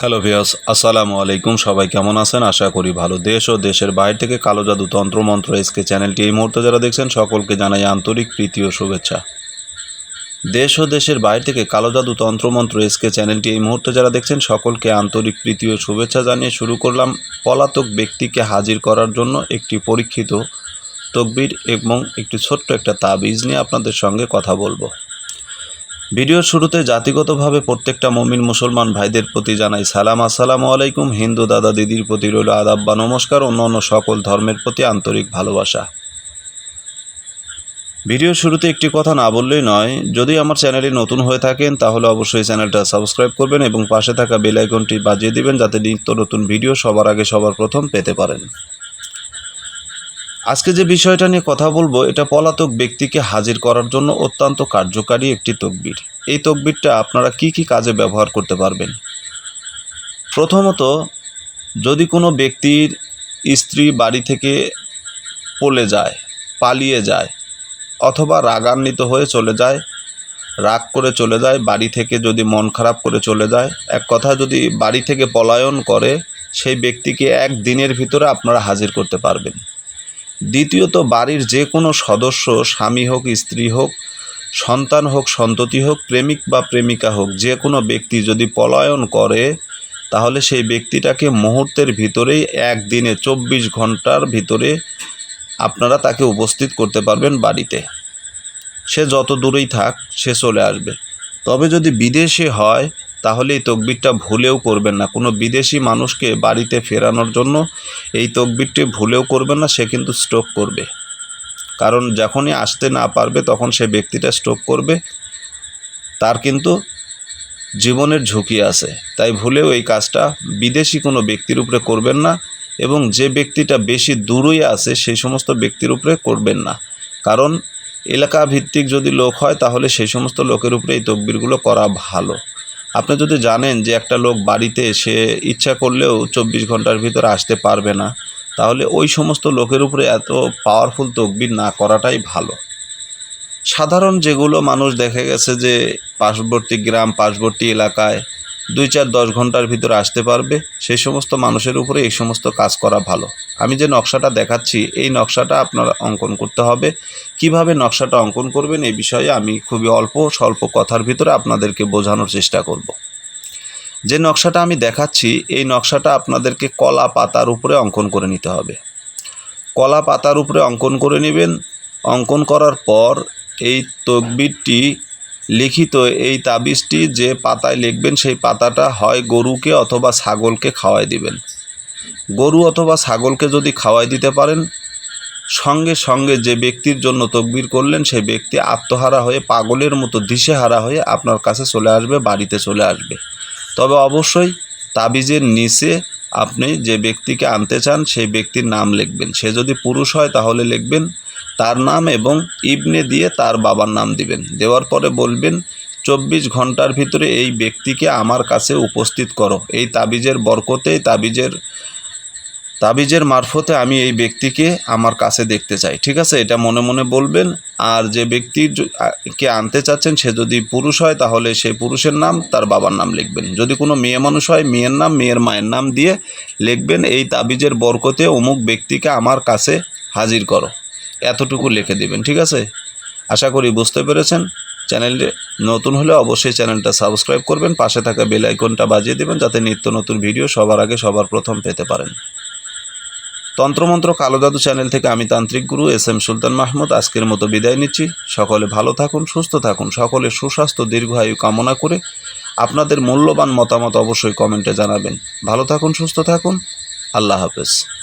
Hello ভিয়াস আসসালামু আলাইকুম সবাই কেমন আছেন? আশা করি ভালো। দেশ ও দেশের বাইরে থেকে কালো জাদু তন্ত্রমন্ত্র এসকে চ্যানেলটি এই মুহূর্তে যারা দেখছেন, সকলকে জানাই আন্তরিক প্রীতি ও শুভেচ্ছা। দেশ ও দেশের বাইরে থেকে কালো জাদু তন্ত্রমন্ত্র এসকে চ্যানেলটি এই মুহূর্তে যারা দেখছেন, সকলকে আন্তরিক প্রীতি ও শুভেচ্ছা জানিয়ে শুরু করলাম পলাতক ব্যক্তিকে হাজির করার জন্য একটি পরীক্ষিত তকবির এবং একটি ছোট্ট একটা তাবিজ নিয়ে আপনাদের সঙ্গে কথা বলব। ভিডিওর শুরুতে জাতিগতভাবে প্রত্যেকটা মমিন মুসলমান ভাইদের প্রতি জানাই সালাম। আসসালামু আলাইকুম, হিন্দু দাদা দিদির প্রতি রইল আদাব বা নমস্কার অন্য সকল ধর্মের প্রতি আন্তরিক ভালোবাসা। ভিডিওর শুরুতে একটি কথা না বললেই নয়, যদি আমার চ্যানেলে নতুন হয়ে থাকেন, তাহলে অবশ্যই চ্যানেলটা সাবস্ক্রাইব করবেন এবং পাশে থাকা বেল আইকনটি বাজিয়ে দিবেন, যাতে নিত্য নতুন ভিডিও সবার আগে সবার প্রথম পেতে পারেন। আজকে যে বিষয়টা নিয়ে কথা বলব, এটা পলাতক ব্যক্তিকে হাজির করার জন্য অত্যন্ত কার্যকারী একটি তকবির। এই তকবিরটা আপনারা কি কি কাজে ব্যবহার করতে পারবেন? প্রথমত, যদি কোনো ব্যক্তির স্ত্রী বাড়ি থেকে পলে যায়, পালিয়ে যায়, অথবা রাগান্বিত হয়ে চলে যায়, রাগ করে চলে যায়, বাড়ি থেকে যদি মন খারাপ করে চলে যায়, এক কথা যদি বাড়ি থেকে পলায়ন করে, সেই ব্যক্তিকে এক দিনের ভিতরে আপনারা হাজির করতে পারবেন। দ্বিতীয়ত, বাড়ির যে কোনো সদস্য, স্বামী হোক, স্ত্রী হোক, সন্তান হোক, সন্ততি হোক, প্রেমিক বা প্রেমিকা হোক, যে কোনো ব্যক্তি যদি পলায়ন করে, তাহলে সেই ব্যক্তিটাকে মুহূর্তের ভিতরেই একদিনে চব্বিশ ঘণ্টার ভিতরে আপনারা তাকে উপস্থিত করতে পারবেন বাড়িতে। সে যত দূরেই থাক, সে চলে আসবে। তবে যদি বিদেশে হয় তাহলে এই তকবিরটা ভুলেও করবেন না। কোনো বিদেশি মানুষকে বাড়িতে ফেরানোর জন্য এই তকবিরটি ভুলেও করবেন না, সে কিন্তু স্ট্রোক করবে। কারণ যখনই আসতে না পারবে তখন সে ব্যক্তিটা স্ট্রোক করবে, তার কিন্তু জীবনের ঝুঁকি আছে। তাই ভুলেও এই কাজটা বিদেশি কোনো ব্যক্তির উপরে করবেন না এবং যে ব্যক্তিটা বেশি দূরই আছে সেই সমস্ত ব্যক্তির উপরে করবেন না। কারণ এলাকা ভিত্তিক যদি লোক হয় তাহলে সেই সমস্ত লোকের উপরে এই তকবিরগুলো করা ভালো। আপনি যদি জানেন যে একটা লোক বাড়িতে এসে ইচ্ছা করলেও চব্বিশ ঘণ্টার ভিতরে আসতে পারবে না, তাহলে ওই সমস্ত লোকের উপরে এত পাওয়ারফুল তকবির না করাটাই ভালো। সাধারণ যেগুলো মানুষ দেখে গেছে যে পার্শ্ববর্তী গ্রাম, পার্শ্ববর্তী এলাকায় দুই চার দশ ঘণ্টার ভিতরে আসতে পারবে। সেই সমস্ত মানুষের উপরে এই সমস্ত কাজ করা ভালো। আমি যে নকশাটা দেখাচ্ছি, এই নকশাটা আপনারা অঙ্কন করতে হবে। কীভাবে নকশাটা অঙ্কন করবেন এই বিষয়ে আমি খুবই অল্প, স্বল্প কথার ভিতরে আপনাদেরকে বোঝানোর চেষ্টা করব। যে নকশাটা আমি দেখাচ্ছি, এই নকশাটা আপনাদেরকে কলা পাতার উপরে অঙ্কন করে নিতে হবে। কলা পাতার উপরে অঙ্কন করে নেবেন। অঙ্কন করার পর এই তকবিরটি লিখিত এই তাবিজটি যে পাতায় লিখবেন, সেই পাতাটা হয় গরুকে অথবা ছাগলকে খাওয়াই দিবেন। গরু অথবা ছাগলকে যদি খাওয়াই দিতে পারেন, সঙ্গে সঙ্গে যে ব্যক্তির জন্য তকবির করলেন, সেই ব্যক্তি আত্মহারা হয়ে, পাগলের মতো দিশেহারা হয়ে আপনার কাছে চলে আসবে, বাড়িতে চলে আসবে। তবে অবশ্যই তাবিজের নিচে আপনি যে ব্যক্তিকে আনতে চান, সেই ব্যক্তির নাম লিখবেন। সে যদি পুরুষ হয়, তাহলে লিখবেন তার নাম এবং ইবনে দিয়ে তার বাবার নাম দিবেন। দেওয়ার পরে বলবেন, চব্বিশ ঘণ্টার ভিতরে এই ব্যক্তিকে আমার কাছে উপস্থিত করো। এই তাবিজের বরকতে, তাবিজের তাবিজের মারফতে আমি এই ব্যক্তিকে আমার কাছে দেখতে চাই। ঠিক আছে? এটা মনে মনে বলবেন। আর যে ব্যক্তির য- আ- কে আনতে চাচ্ছেন, সে যদি পুরুষ হয়, তাহলে সেই পুরুষের নাম, তার বাবার নাম লিখবেন। যদি কোনো মেয়ে মানুষ হয়, মেয়ের নাম, মেয়ের মায়ের নাম দিয়ে লিখবেন, এই তাবিজের বরকতে অমুক ব্যক্তিকে আমার কাছে হাজির করো। এতটুকু লিখে দিবেন, ঠিক আছে? আশা করি বুঝতে পেরেছেন। চ্যানেলে নতুন হলে অবশ্যই চ্যানেলটা সাবস্ক্রাইব করবেন, পাশে থাকা বেল আইকনটা বাজিয়ে দেবেন, যাতে নিত্য নতুন ভিডিও সবার আগে সবার প্রথম পেতে পারেন। তন্ত্রমন্ত্র কালো জাদু চ্যানেল থেকে আমি তান্ত্রিক গুরু এস এম সুলতান মাহমুদ আজকের মতো বিদায় নিচ্ছি। সকলে ভালো থাকুন, সুস্থ থাকুন, সকলে সুস্বাস্থ্য, দীর্ঘায়ু কামনা করে আপনাদের মূল্যবান মতামত অবশ্যই কমেন্টে জানাবেন। ভালো থাকুন, সুস্থ থাকুন। আল্লাহ হাফেজ।